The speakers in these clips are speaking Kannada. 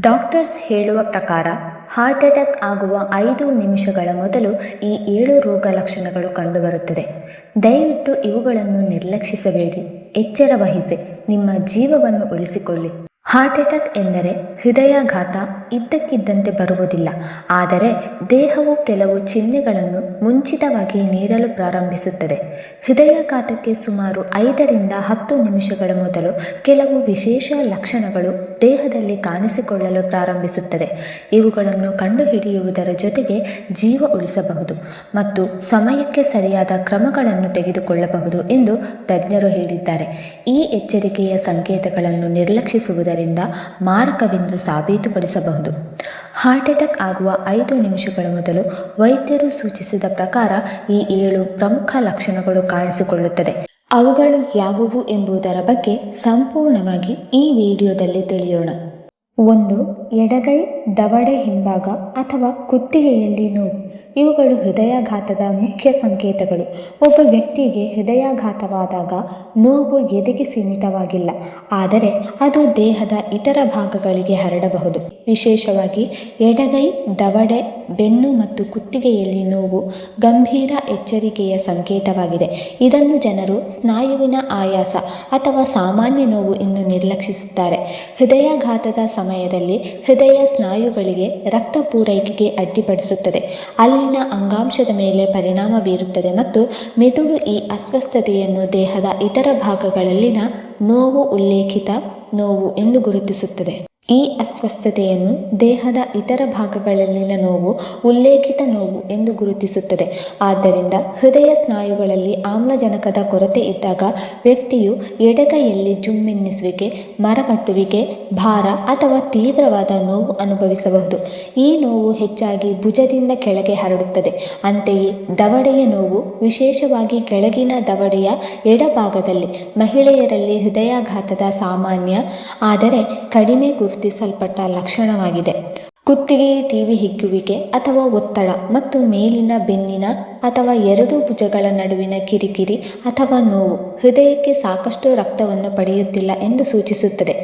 ಡಾಕ್ಟರ್ಸ್ ಹೇಳುವ ಪ್ರಕಾರ ಹಾರ್ಟ್ ಅಟ್ಯಾಕ್ ಆಗುವ ಐದು ನಿಮಿಷಗಳ ಮೊದಲು ಈ ಏಳು ರೋಗ ಲಕ್ಷಣಗಳು ಕಂಡುಬರುತ್ತದೆ. ದಯವಿಟ್ಟು ಇವುಗಳನ್ನು ನಿರ್ಲಕ್ಷಿಸಬೇಡಿ. ಎಚ್ಚರ ವಹಿಸಿ. ನಿಮ್ಮ ಜೀವವನ್ನು ಉಳಿಸಿಕೊಳ್ಳಿ. ಹಾರ್ಟ್ ಅಟ್ಯಾಕ್ ಎಂದರೆ ಹೃದಯಾಘಾತ ಇದ್ದಕ್ಕಿದ್ದಂತೆ ಬರುವುದಿಲ್ಲ. ಆದರೆ ದೇಹವು ಕೆಲವು ಚಿಹ್ನೆಗಳನ್ನು ಮುಂಚಿತವಾಗಿ ನೀಡಲು ಪ್ರಾರಂಭಿಸುತ್ತದೆ. ಹೃದಯಾಘಾತಕ್ಕೆ ಸುಮಾರು ಐದರಿಂದ ಹತ್ತು ನಿಮಿಷಗಳ ಮೊದಲು ಕೆಲವು ವಿಶೇಷ ಲಕ್ಷಣಗಳು ದೇಹದಲ್ಲಿ ಕಾಣಿಸಿಕೊಳ್ಳಲು ಪ್ರಾರಂಭಿಸುತ್ತದೆ. ಇವುಗಳನ್ನು ಕಂಡುಹಿಡಿಯುವುದರ ಜೊತೆಗೆ ಜೀವ ಉಳಿಸಬಹುದು ಮತ್ತು ಸಮಯಕ್ಕೆ ಸರಿಯಾದ ಕ್ರಮಗಳನ್ನು ತೆಗೆದುಕೊಳ್ಳಬಹುದು ಎಂದು ತಜ್ಞರು ಹೇಳಿದ್ದಾರೆ. ಈ ಎಚ್ಚರಿಕೆಯ ಸಂಕೇತಗಳನ್ನು ನಿರ್ಲಕ್ಷಿಸುವುದರಿಂದ ಮಾರಕವೆಂದು ಸಾಬೀತುಪಡಿಸಬಹುದು. ಹಾರ್ಟ್ ಅಟ್ಯಾಕ್ ಆಗುವ ಐದು ನಿಮಿಷಗಳ ಮೊದಲು ವೈದ್ಯರು ಸೂಚಿಸಿದ ಪ್ರಕಾರ ಈ ಏಳು ಪ್ರಮುಖ ಲಕ್ಷಣಗಳು ಕಾಣಿಸಿಕೊಳ್ಳುತ್ತದೆ. ಅವುಗಳು ಯಾವುವು ಎಂಬುದರ ಬಗ್ಗೆ ಸಂಪೂರ್ಣವಾಗಿ ಈ ವಿಡಿಯೋದಲ್ಲಿ ತಿಳಿಯೋಣ. ಒಂದು ಎಡಗೈ ದವಡೆ ಹಿಂಭಾಗ ಅಥವಾ ಕುತ್ತಿಗೆಯಲ್ಲಿ ನೋವು ಇವುಗಳು ಹೃದಯಾಘಾತದ ಮುಖ್ಯ ಸಂಕೇತಗಳು. ಒಬ್ಬ ವ್ಯಕ್ತಿಗೆ ಹೃದಯಾಘಾತವಾದಾಗ ನೋವು ಎದೆಗೆ ಸೀಮಿತವಾಗಿಲ್ಲ. ಆದರೆ ಅದು ದೇಹದ ಇತರ ಭಾಗಗಳಿಗೆ ಹರಡಬಹುದು. ವಿಶೇಷವಾಗಿ ಎಡಗೈ, ದವಡೆ, ಬೆನ್ನು ಮತ್ತು ಕುತ್ತಿಗೆಯಲ್ಲಿ ನೋವು ಗಂಭೀರ ಎಚ್ಚರಿಕೆಯ ಸಂಕೇತವಾಗಿದೆ. ಇದನ್ನು ಜನರು ಸ್ನಾಯುವಿನ ಆಯಾಸ ಅಥವಾ ಸಾಮಾನ್ಯ ನೋವು ಎಂದು ನಿರ್ಲಕ್ಷಿಸುತ್ತಾರೆ. ಹೃದಯಾಘಾತದ ಸಮಯದಲ್ಲಿ ಹೃದಯ ಸ್ನಾಯುಗಳಿಗೆ ರಕ್ತ ಪೂರೈಕೆಗೆ ಅಡ್ಡಿಪಡಿಸುತ್ತದೆ. ಅಲ್ಲಿನ ಅಂಗಾಂಶದ ಮೇಲೆ ಪರಿಣಾಮ ಬೀರುತ್ತದೆ ಮತ್ತು ಮೆದುಳು ಈ ಅಸ್ವಸ್ಥತೆಯನ್ನು ದೇಹದ ಇತರ ಭಾಗಗಳಲ್ಲಿನ ನೋವು ಉಲ್ಲೇಖಿತ ನೋವು ಎಂದು ಗುರುತಿಸುತ್ತದೆ. ಈ ಅಸ್ವಸ್ಥತೆಯನ್ನು ದೇಹದ ಇತರ ಭಾಗಗಳಲ್ಲಿನ ನೋವು, ಉಲ್ಲೇಖಿತ ನೋವು ಎಂದು ಗುರುತಿಸುತ್ತದೆ. ಆದ್ದರಿಂದ ಹೃದಯ ಸ್ನಾಯುಗಳಲ್ಲಿ ಆಮ್ಲಜನಕದ ಕೊರತೆ ಇದ್ದಾಗ ವ್ಯಕ್ತಿಯು ಎಡಗೈಯಲ್ಲಿ ಜುಮ್ಮೆನ್ನಿಸುವಿಕೆ ಮರಕಟ್ಟುವಿಕೆ ಭಾರ ಅಥವಾ ತೀವ್ರವಾದ ನೋವು ಅನುಭವಿಸಬಹುದು. ಈ ನೋವು ಹೆಚ್ಚಾಗಿ ಭುಜದಿಂದ ಕೆಳಗೆ ಹರಡುತ್ತದೆ. ಅಂತೆಯೇ ದವಡೆಯ ನೋವು ವಿಶೇಷವಾಗಿ ಕೆಳಗಿನ ದವಡೆಯ ಎಡಭಾಗದಲ್ಲಿ ಮಹಿಳೆಯರಲ್ಲಿ ಹೃದಯಾಘಾತದ ಸಾಮಾನ್ಯ, ಆದರೆ ಕಡಿಮೆ ಗುರುತಿಸಲ್ಪಟ್ಟ ಲಕ್ಷಣವಾಗಿದೆ. ಕುತ್ತಿಗೆ ಟಿವಿ ಹಿಗ್ಗುವಿಕೆ ಅಥವಾ ಒತ್ತಡ ಮತ್ತು ಮೇಲಿನ ಬೆನ್ನಿನ ಅಥವಾ ಎರಡು ಭುಜಗಳ ನಡುವಿನ ಕಿರಿಕಿರಿ ಅಥವಾ ನೋವು ಹೃದಯಕ್ಕೆ ಸಾಕಷ್ಟು ರಕ್ತವನ್ನು ಪಡೆಯುತ್ತಿಲ್ಲ ಎಂದು ಸೂಚಿಸುತ್ತದೆ.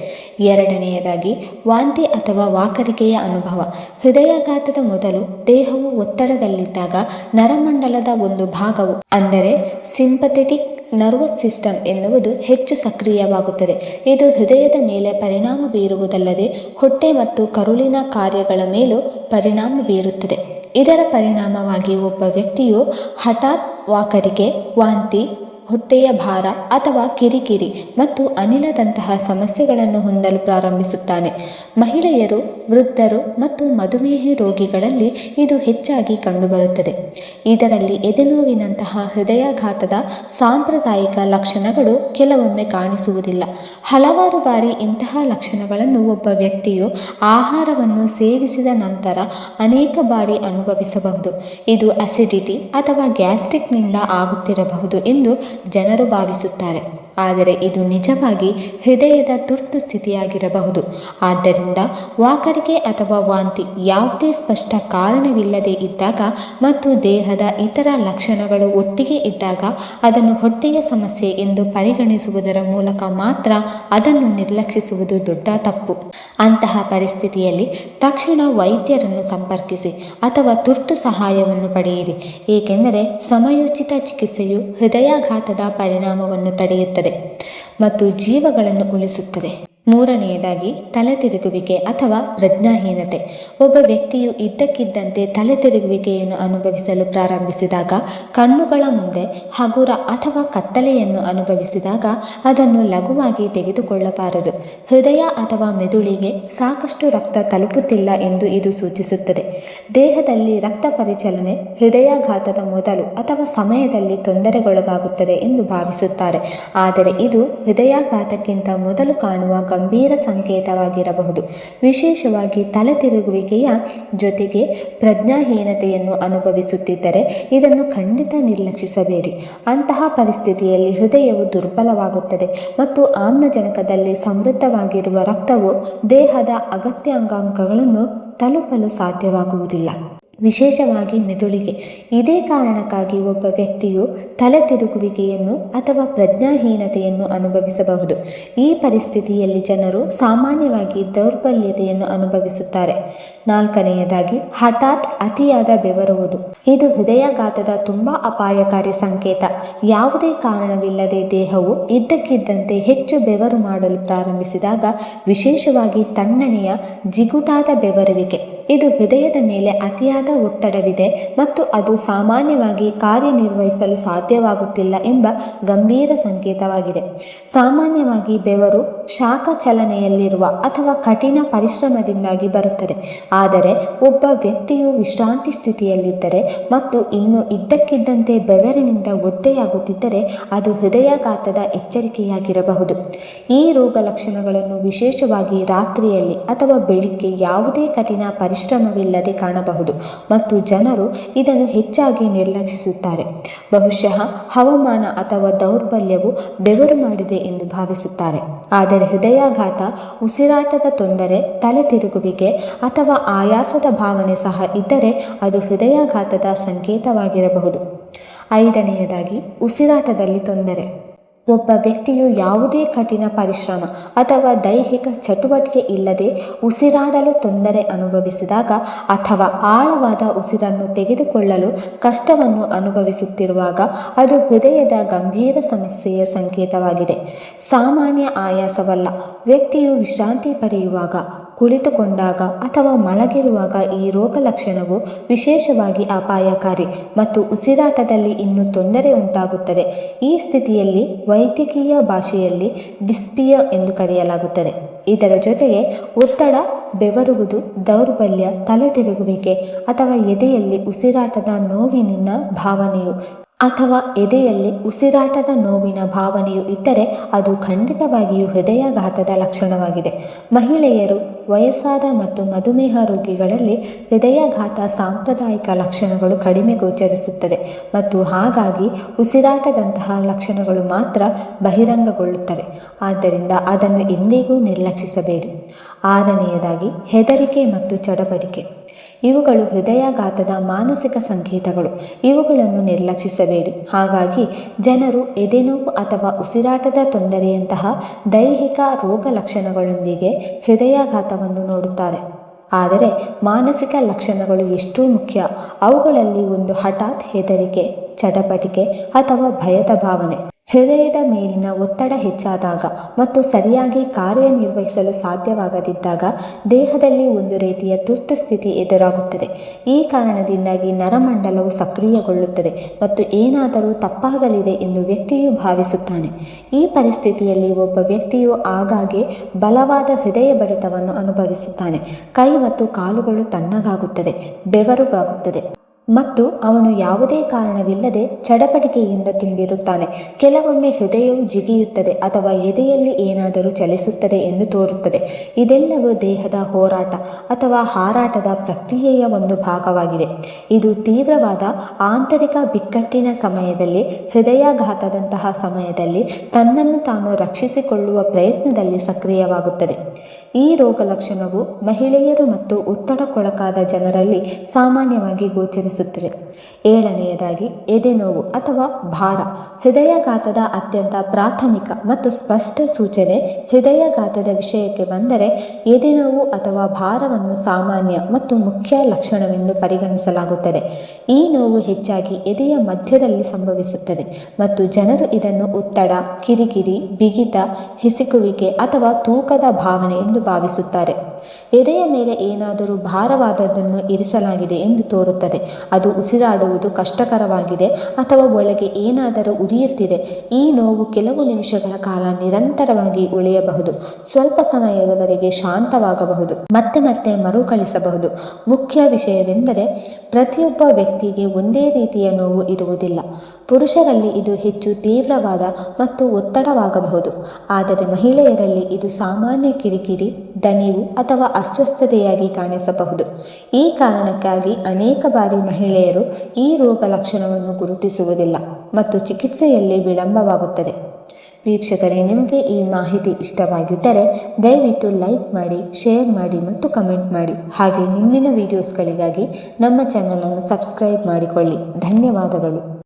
ಎರಡನೆಯದಾಗಿ, ವಾಂತಿ ಅಥವಾ ವಾಕರಿಕೆಯ ಅನುಭವ. ಹೃದಯಾಘಾತದ ಮೊದಲು ದೇಹವು ಒತ್ತಡದಲ್ಲಿದ್ದಾಗ ನರಮಂಡಲದ ಒಂದು ಭಾಗವು, ಅಂದರೆ ಸಿಂಪಥೆಟಿಕ್ ನರ್ವಸ್ ಸಿಸ್ಟಮ್ ಎನ್ನುವುದು ಹೆಚ್ಚು ಸಕ್ರಿಯವಾಗುತ್ತದೆ. ಇದು ಹೃದಯದ ಮೇಲೆ ಪರಿಣಾಮ ಬೀರುವುದಲ್ಲದೆ ಹೊಟ್ಟೆ ಮತ್ತು ಕರುಳಿನ ಕಾರ್ಯಗಳ ಮೇಲೂ ಪರಿಣಾಮ ಬೀರುತ್ತದೆ. ಇದರ ಪರಿಣಾಮವಾಗಿ ಒಬ್ಬ ವ್ಯಕ್ತಿಯು ಹಠಾತ್ ವಾಕರಿಕೆ ವಾಂತಿ ಹೊಟ್ಟೆಯ ಭಾರ ಅಥವಾ ಕಿರಿಕಿರಿ ಮತ್ತು ಅನಿಲದಂತಹ ಸಮಸ್ಯೆಗಳನ್ನು ಹೊಂದಲು ಪ್ರಾರಂಭಿಸುತ್ತಾನೆ. ಮಹಿಳೆಯರು, ವೃದ್ಧರು ಮತ್ತು ಮಧುಮೇಹ ರೋಗಿಗಳಲ್ಲಿ ಇದು ಹೆಚ್ಚಾಗಿ ಕಂಡುಬರುತ್ತದೆ. ಇದರಲ್ಲಿ ಎದೆನೋವಿನಂತಹ ಹೃದಯಾಘಾತದ ಸಾಂಪ್ರದಾಯಿಕ ಲಕ್ಷಣಗಳು ಕೆಲವೊಮ್ಮೆ ಕಾಣಿಸುವುದಿಲ್ಲ. ಹಲವಾರು ಬಾರಿ ಇಂತಹ ಲಕ್ಷಣಗಳನ್ನು ಒಬ್ಬ ವ್ಯಕ್ತಿಯು ಆಹಾರವನ್ನು ಸೇವಿಸಿದ ನಂತರ ಅನೇಕ ಬಾರಿ ಅನುಭವಿಸಬಹುದು. ಇದು ಅಸಿಡಿಟಿ ಅಥವಾ ಗ್ಯಾಸ್ಟ್ರಿಕ್ನಿಂದ ಆಗುತ್ತಿರಬಹುದು ಎಂದು ಜನರು ಭಾವಿಸುತ್ತಾರೆ. ಆದರೆ ಇದು ನಿಜವಾಗಿ ಹೃದಯದ ತುರ್ತು ಸ್ಥಿತಿಯಾಗಿರಬಹುದು. ಆದ್ದರಿಂದ ವಾಕರಿಕೆ ಅಥವಾ ವಾಂತಿ ಯಾವುದೇ ಸ್ಪಷ್ಟ ಕಾರಣವಿಲ್ಲದೆ ಇದ್ದಾಗ ಮತ್ತು ದೇಹದ ಇತರ ಲಕ್ಷಣಗಳು ಒಟ್ಟಿಗೆ ಇದ್ದಾಗ ಅದನ್ನು ಹೊಟ್ಟೆಯ ಸಮಸ್ಯೆ ಎಂದು ಪರಿಗಣಿಸುವುದರ ಮೂಲಕ ಮಾತ್ರ ಅದನ್ನು ನಿರ್ಲಕ್ಷಿಸುವುದು ದೊಡ್ಡ ತಪ್ಪು. ಅಂತಹ ಪರಿಸ್ಥಿತಿಯಲ್ಲಿ ತಕ್ಷಣ ವೈದ್ಯರನ್ನು ಸಂಪರ್ಕಿಸಿ ಅಥವಾ ತುರ್ತು ಸಹಾಯವನ್ನು ಪಡೆಯಿರಿ. ಏಕೆಂದರೆ ಸಮಯೋಚಿತ ಚಿಕಿತ್ಸೆಯು ಹೃದಯಾಘಾತದ ಪರಿಣಾಮವನ್ನು ತಡೆಯುತ್ತದೆ. ಮತ್ತು ಜೀವಗಳನ್ನು ಉಳಿಸುತ್ತದೆ. ಮೂರನೆಯದಾಗಿ ತಲೆತಿರುಗುವಿಕೆ ಅಥವಾ ಪ್ರಜ್ಞಾಹೀನತೆ. ಒಬ್ಬ ವ್ಯಕ್ತಿಯು ಇದ್ದಕ್ಕಿದ್ದಂತೆ ತಲೆತಿರುಗುವಿಕೆಯನ್ನು ಅನುಭವಿಸಲು ಪ್ರಾರಂಭಿಸಿದಾಗ, ಕಣ್ಣುಗಳ ಮುಂದೆ ಹಗುರ ಅಥವಾ ಕತ್ತಲೆಯನ್ನು ಅನುಭವಿಸಿದಾಗ ಅದನ್ನು ಲಘುವಾಗಿ ತೆಗೆದುಕೊಳ್ಳಬಾರದು. ಹೃದಯ ಅಥವಾ ಮೆದುಳಿಗೆ ಸಾಕಷ್ಟು ರಕ್ತ ತಲುಪುತ್ತಿಲ್ಲ ಎಂದು ಇದು ಸೂಚಿಸುತ್ತದೆ. ದೇಹದಲ್ಲಿ ರಕ್ತ ಪರಿಚಲನೆ ಹೃದಯಾಘಾತದ ಮೊದಲು ಅಥವಾ ಸಮಯದಲ್ಲಿ ತೊಂದರೆಗೊಳಗಾಗುತ್ತದೆ ಎಂದು ಭಾವಿಸುತ್ತಾರೆ. ಆದರೆ ಇದು ಹೃದಯಾಘಾತಕ್ಕಿಂತ ಮೊದಲು ಕಾಣುವ ಗಂಭೀರ ಸಂಕೇತವಾಗಿರಬಹುದು. ವಿಶೇಷವಾಗಿ ತಲೆ ತಿರುಗುವಿಕೆಯ ಜೊತೆಗೆ ಪ್ರಜ್ಞಾಹೀನತೆಯನ್ನು ಅನುಭವಿಸುತ್ತಿದ್ದರೆ ಇದನ್ನು ಖಂಡಿತ ನಿರ್ಲಕ್ಷಿಸಬೇಡಿ. ಅಂತಹ ಪರಿಸ್ಥಿತಿಯಲ್ಲಿ ಹೃದಯವು ದುರ್ಬಲವಾಗುತ್ತದೆ ಮತ್ತು ಆಮ್ಲಜನಕದಲ್ಲಿ ಸಮೃದ್ಧವಾಗಿರುವ ರಕ್ತವು ದೇಹದ ಅಗತ್ಯ ಅಂಗಾಂಗಗಳನ್ನು ತಲುಪಲು ಸಾಧ್ಯವಾಗುವುದಿಲ್ಲ. ವಿಶೇಷವಾಗಿ ಮೆದುಳಿಗೆ. ಇದೇ ಕಾರಣಕ್ಕಾಗಿ ಒಬ್ಬ ವ್ಯಕ್ತಿಯು ತಲೆ ತಿರುಗುವಿಕೆಯನ್ನು ಅಥವಾ ಪ್ರಜ್ಞಾಹೀನತೆಯನ್ನು ಅನುಭವಿಸಬಹುದು. ಈ ಪರಿಸ್ಥಿತಿಯಲ್ಲಿ ಜನರು ಸಾಮಾನ್ಯವಾಗಿ ದೌರ್ಬಲ್ಯತೆಯನ್ನು ಅನುಭವಿಸುತ್ತಾರೆ. ನಾಲ್ಕನೆಯದಾಗಿ, ಹಠಾತ್ ಅತಿಯಾದ ಬೆವರುವುದು. ಇದು ಹೃದಯಾಘಾತದ ತುಂಬ ಅಪಾಯಕಾರಿ ಸಂಕೇತ. ಯಾವುದೇ ಕಾರಣವಿಲ್ಲದೆ ದೇಹವು ಇದ್ದಕ್ಕಿದ್ದಂತೆ ಹೆಚ್ಚು ಬೆವರು ಮಾಡಲು ಪ್ರಾರಂಭಿಸಿದಾಗ ವಿಶೇಷವಾಗಿ ತಣ್ಣನೆಯ ಜಿಗುಟಾದ ಬೆವರುವಿಕೆ. ಇದು ಹೃದಯದ ಮೇಲೆ ಅತಿಯಾದ ಒತ್ತಡವಿದೆ ಮತ್ತು ಅದು ಸಾಮಾನ್ಯವಾಗಿ ಕಾರ್ಯನಿರ್ವಹಿಸಲು ಸಾಧ್ಯವಾಗುತ್ತಿಲ್ಲ ಎಂಬ ಗಂಭೀರ ಸಂಕೇತವಾಗಿದೆ. ಸಾಮಾನ್ಯವಾಗಿ ಬೆವರು ಶಾಖ ಚಲನೆಯಲ್ಲಿರುವ ಅಥವಾ ಕಠಿಣ ಪರಿಶ್ರಮದಿಂದಾಗಿ ಬರುತ್ತದೆ. ಆದರೆ ಒಬ್ಬ ವ್ಯಕ್ತಿಯು ವಿಶ್ರಾಂತಿ ಸ್ಥಿತಿಯಲ್ಲಿದ್ದರೆ ಮತ್ತು ಇನ್ನು ಇದ್ದಕ್ಕಿದ್ದಂತೆ ಬೆವರಿನಿಂದ ಒದ್ದೆಯಾಗುತ್ತಿದ್ದರೆ ಅದು ಹೃದಯಾಘಾತದ ಎಚ್ಚರಿಕೆಯಾಗಿರಬಹುದು. ಈ ರೋಗ ಲಕ್ಷಣಗಳನ್ನು ವಿಶೇಷವಾಗಿ ರಾತ್ರಿಯಲ್ಲಿ ಅಥವಾ ಬೆಳಿಗ್ಗೆ ಯಾವುದೇ ಕಠಿಣ ಪರಿಶ್ರಮವಿಲ್ಲದೆ ಕಾಣಬಹುದು ಮತ್ತು ಜನರು ಇದನ್ನು ಹೆಚ್ಚಾಗಿ ನಿರ್ಲಕ್ಷಿಸುತ್ತಾರೆ. ಬಹುಶಃ ಹವಾಮಾನ ಅಥವಾ ದೌರ್ಬಲ್ಯವು ಬೆವರು ಮಾಡಿದೆ ಎಂದು ಭಾವಿಸುತ್ತಾರೆ. ಆದರೆ ಹೃದಯಾಘಾತ, ಉಸಿರಾಟದ ತೊಂದರೆ, ತಲೆ ತಿರುಗುವಿಕೆ ಅಥವಾ ಆಯಾಸದ ಭಾವನೆ ಸಹ ಇದ್ದರೆ ಅದು ಹೃದಯಾಘಾತದ ಸಂಕೇತವಾಗಿರಬಹುದು. ಐದನೆಯದಾಗಿ, ಉಸಿರಾಟದಲ್ಲಿ ತೊಂದರೆ. ಒಬ್ಬ ವ್ಯಕ್ತಿಯು ಯಾವುದೇ ಕಠಿಣ ಪರಿಶ್ರಮ ಅಥವಾ ದೈಹಿಕ ಚಟುವಟಿಕೆ ಇಲ್ಲದೆ ಉಸಿರಾಡಲು ತೊಂದರೆ ಅನುಭವಿಸಿದಾಗ ಅಥವಾ ಆಳವಾದ ಉಸಿರನ್ನು ತೆಗೆದುಕೊಳ್ಳಲು ಕಷ್ಟವನ್ನು ಅನುಭವಿಸುತ್ತಿರುವಾಗ ಅದು ಹೃದಯದ ಗಂಭೀರ ಸಮಸ್ಯೆಯ ಸಂಕೇತವಾಗಿದೆ. ಸಾಮಾನ್ಯ ಆಯಾಸವಲ್ಲ, ವ್ಯಕ್ತಿಯು ವಿಶ್ರಾಂತಿ ಪಡೆಯುವಾಗ, ಕುಳಿತುಕೊಂಡಾಗ ಅಥವಾ ಮಲಗಿರುವಾಗ ಈ ರೋಗ ಲಕ್ಷಣವು ವಿಶೇಷವಾಗಿ ಅಪಾಯಕಾರಿ ಮತ್ತು ಉಸಿರಾಟದಲ್ಲಿ ಇನ್ನೂ ತೊಂದರೆ ಉಂಟಾಗುತ್ತದೆ. ಈ ಸ್ಥಿತಿಯಲ್ಲಿ ವೈದ್ಯಕೀಯ ಭಾಷೆಯಲ್ಲಿ ಡಿಸ್ಪಿಯ ಎಂದು ಕರೆಯಲಾಗುತ್ತದೆ. ಇದರ ಜೊತೆಗೆ ಒತ್ತಡ, ಬೆವರುವುದು, ದೌರ್ಬಲ್ಯ, ತಲೆತಿರುಗುವಿಕೆ ಅಥವಾ ಎದೆಯಲ್ಲಿ ಉಸಿರಾಟದ ನೋವಿನ ಭಾವನೆಯು ಅಥವಾ ಎದೆಯಲ್ಲಿ ಉಸಿರಾಟದ ನೋವಿನ ಭಾವನೆಯು ಇದ್ದರೆ ಅದು ಖಂಡಿತವಾಗಿಯೂ ಹೃದಯಾಘಾತದ ಲಕ್ಷಣವಾಗಿದೆ. ಮಹಿಳೆಯರು ವಯಸ್ಸಾದ ಮತ್ತು ಮಧುಮೇಹ ರೋಗಿಗಳಲ್ಲಿ ಹೃದಯಾಘಾತ ಸಾಂಪ್ರದಾಯಿಕ ಲಕ್ಷಣಗಳು ಕಡಿಮೆ ಗೋಚರಿಸುತ್ತದೆ ಮತ್ತು ಹಾಗಾಗಿ ಉಸಿರಾಟದಂತಹ ಲಕ್ಷಣಗಳು ಮಾತ್ರ ಬಹಿರಂಗಗೊಳ್ಳುತ್ತವೆ. ಆದ್ದರಿಂದ ಅದನ್ನು ಎಂದಿಗೂ ನಿರ್ಲಕ್ಷಿಸಬೇಡಿ. ಆರನೆಯದಾಗಿ, ಹೆದರಿಕೆ ಮತ್ತು ಚಡಪಡಿಕೆ. ಇವುಗಳು ಹೃದಯಾಘಾತದ ಮಾನಸಿಕ ಸಂಕೇತಗಳು. ಇವುಗಳನ್ನು ನಿರ್ಲಕ್ಷಿಸಬೇಡಿ. ಹಾಗಾಗಿ ಜನರು ಎದೆನೋವು ಅಥವಾ ಉಸಿರಾಟದ ತೊಂದರೆಯಂತಹ ದೈಹಿಕ ರೋಗ ಲಕ್ಷಣಗಳೊಂದಿಗೆ ಹೃದಯಾಘಾತವನ್ನು ನೋಡುತ್ತಾರೆ. ಆದರೆ ಮಾನಸಿಕ ಲಕ್ಷಣಗಳು ಎಷ್ಟು ಮುಖ್ಯ. ಅವುಗಳಲ್ಲಿ ಒಂದು ಹಠಾತ್ ಹೆದರಿಕೆ ಚಟಪಟಿಕೆ ಅಥವಾ ಭಯದ ಭಾವನೆ. ಹೃದಯದ ಮೇಲಿನ ಒತ್ತಡ ಹೆಚ್ಚಾದಾಗ ಮತ್ತು ಸರಿಯಾಗಿ ಕಾರ್ಯನಿರ್ವಹಿಸಲು ಸಾಧ್ಯವಾಗದಿದ್ದಾಗ ದೇಹದಲ್ಲಿ ಒಂದು ರೀತಿಯ ತುರ್ತು ಸ್ಥಿತಿ ಎದುರಾಗುತ್ತದೆ. ಈ ಕಾರಣದಿಂದಾಗಿ ನರಮಂಡಲವು ಸಕ್ರಿಯಗೊಳ್ಳುತ್ತದೆ ಮತ್ತು ಏನಾದರೂ ತಪ್ಪಾಗಲಿದೆ ಎಂದು ವ್ಯಕ್ತಿಯು ಭಾವಿಸುತ್ತಾನೆ. ಈ ಪರಿಸ್ಥಿತಿಯಲ್ಲಿ ಒಬ್ಬ ವ್ಯಕ್ತಿಯು ಆಗಾಗ್ಗೆ ಬಲವಾದ ಹೃದಯ ಬಡಿತವನ್ನು ಅನುಭವಿಸುತ್ತಾನೆ. ಕೈ ಮತ್ತು ಕಾಲುಗಳು ತಣ್ಣಗಾಗುತ್ತದೆ, ಬೆವರುಗಾಗುತ್ತದೆ. ಮತ್ತು ಅವನು ಯಾವುದೇ ಕಾರಣವಿಲ್ಲದೆ ಚಡಪಟಿಕೆಯಿಂದ ತುಂಬಿರುತ್ತಾನೆ. ಕೆಲವೊಮ್ಮೆ ಹೃದಯವು ಜಿಗಿಯುತ್ತದೆ ಅಥವಾ ಎದೆಯಲ್ಲಿ ಏನಾದರೂ ಚಲಿಸುತ್ತದೆ ಎಂದು ತೋರುತ್ತದೆ. ಇದೆಲ್ಲವೂ ದೇಹದ ಹೋರಾಟ ಅಥವಾ ಹಾರಾಟದ ಪ್ರಕ್ರಿಯೆಯ ಒಂದು ಭಾಗವಾಗಿದೆ. ಇದು ತೀವ್ರವಾದ, ಆಂತರಿಕ ಬಿಕ್ಕಟ್ಟಿನ ಸಮಯದಲ್ಲಿ, ಹೃದಯಾಘಾತದಂತಹ ಸಮಯದಲ್ಲಿ ತನ್ನನ್ನು ತಾನು ರಕ್ಷಿಸಿಕೊಳ್ಳುವ ಪ್ರಯತ್ನದಲ್ಲಿ ಸಕ್ರಿಯವಾಗುತ್ತದೆ. ಈ ರೋಗ ಲಕ್ಷಣವು ಮಹಿಳೆಯರು ಮತ್ತು ಒತ್ತಡಕ್ಕೊಳಗಾದ ಜನರಲ್ಲಿ ಸಾಮಾನ್ಯವಾಗಿ ಗೋಚರಿಸುತ್ತದೆ. ಅನಿಸುತ್ತದೆ ಏಳನೆಯದಾಗಿ ಎದೆನೋವು ಅಥವಾ ಭಾರ, ಹೃದಯಾಘಾತದ ಅತ್ಯಂತ ಪ್ರಾಥಮಿಕ ಮತ್ತು ಸ್ಪಷ್ಟ ಸೂಚನೆ ಹೃದಯಾಘಾತದ ವಿಷಯಕ್ಕೆ ಬಂದರೆ ಎದೆನೋವು ಅಥವಾ ಭಾರವನ್ನು ಸಾಮಾನ್ಯ ಮತ್ತು ಮುಖ್ಯ ಲಕ್ಷಣವೆಂದು ಪರಿಗಣಿಸಲಾಗುತ್ತದೆ. ಈ ನೋವು ಹೆಚ್ಚಾಗಿ ಎದೆಯ ಮಧ್ಯದಲ್ಲಿ ಸಂಭವಿಸುತ್ತದೆ ಮತ್ತು ಜನರು ಇದನ್ನು ಒತ್ತಡ, ಕಿರಿಕಿರಿ, ಬಿಗಿತ, ಹಿಸುಕುವಿಕೆ ಅಥವಾ ತೂಕದ ಭಾವನೆ ಎಂದು ಭಾವಿಸುತ್ತಾರೆ. ಎದೆಯ ಮೇಲೆ ಏನಾದರೂ ಭಾರವಾದದ್ದನ್ನು ಇರಿಸಲಾಗಿದೆ ಎಂದು ತೋರುತ್ತದೆ. ಅದು ಉಸಿರಾಡುವುದು ಕಷ್ಟಕರವಾಗಿದೆ ಅಥವಾ ಒಳಗೆ ಏನಾದರೂ ಉರಿಯುತ್ತಿದೆ, ಈ ನೋವು ಕೆಲವು ನಿಮಿಷಗಳ ಕಾಲ ನಿರಂತರವಾಗಿ ಉಳಿಯಬಹುದು. ಸ್ವಲ್ಪ ಸಮಯದವರೆಗೆ ಶಾಂತವಾಗಬಹುದು. ಮತ್ತೆ ಮತ್ತೆ ಮರುಕಳಿಸಬಹುದು. ಮುಖ್ಯ ವಿಷಯವೆಂದರೆ ಪ್ರತಿಯೊಬ್ಬ ವ್ಯಕ್ತಿಗೆ ಒಂದೇ ರೀತಿಯ ನೋವು ಇರುವುದಿಲ್ಲ. ಪುರುಷರಲ್ಲಿ ಇದು ಹೆಚ್ಚು ತೀವ್ರವಾದ ಮತ್ತು ಒತ್ತಡವಾಗಬಹುದು. ಆದರೆ ಮಹಿಳೆಯರಲ್ಲಿ ಇದು ಸಾಮಾನ್ಯ ಕಿರಿಕಿರಿ, ದಣಿವು ಅಥವಾ ಅಸ್ವಸ್ಥತೆಯಾಗಿ ಕಾಣಿಸಬಹುದು. ಈ ಕಾರಣಕ್ಕಾಗಿ ಅನೇಕ ಬಾರಿ ಮಹಿಳೆಯರು ಈ ರೋಗ ಲಕ್ಷಣವನ್ನು ಗುರುತಿಸುವುದಿಲ್ಲ ಮತ್ತು ಚಿಕಿತ್ಸೆಯಲ್ಲಿ ವಿಳಂಬವಾಗುತ್ತದೆ. ವೀಕ್ಷಕರೇ, ನಿಮಗೆ ಈ ಮಾಹಿತಿ ಇಷ್ಟವಾಗಿದ್ದರೆ ದಯವಿಟ್ಟು ಲೈಕ್ ಮಾಡಿ, ಶೇರ್ ಮಾಡಿ ಮತ್ತು ಕಮೆಂಟ್ ಮಾಡಿ. ಹಾಗೆ ಮುಂದಿನ ವಿಡಿಯೋಸ್ಗಳಿಗಾಗಿ ನಮ್ಮ ಚಾನಲನ್ನು ಸಬ್ಸ್ಕ್ರೈಬ್ ಮಾಡಿಕೊಳ್ಳಿ. ಧನ್ಯವಾದಗಳು.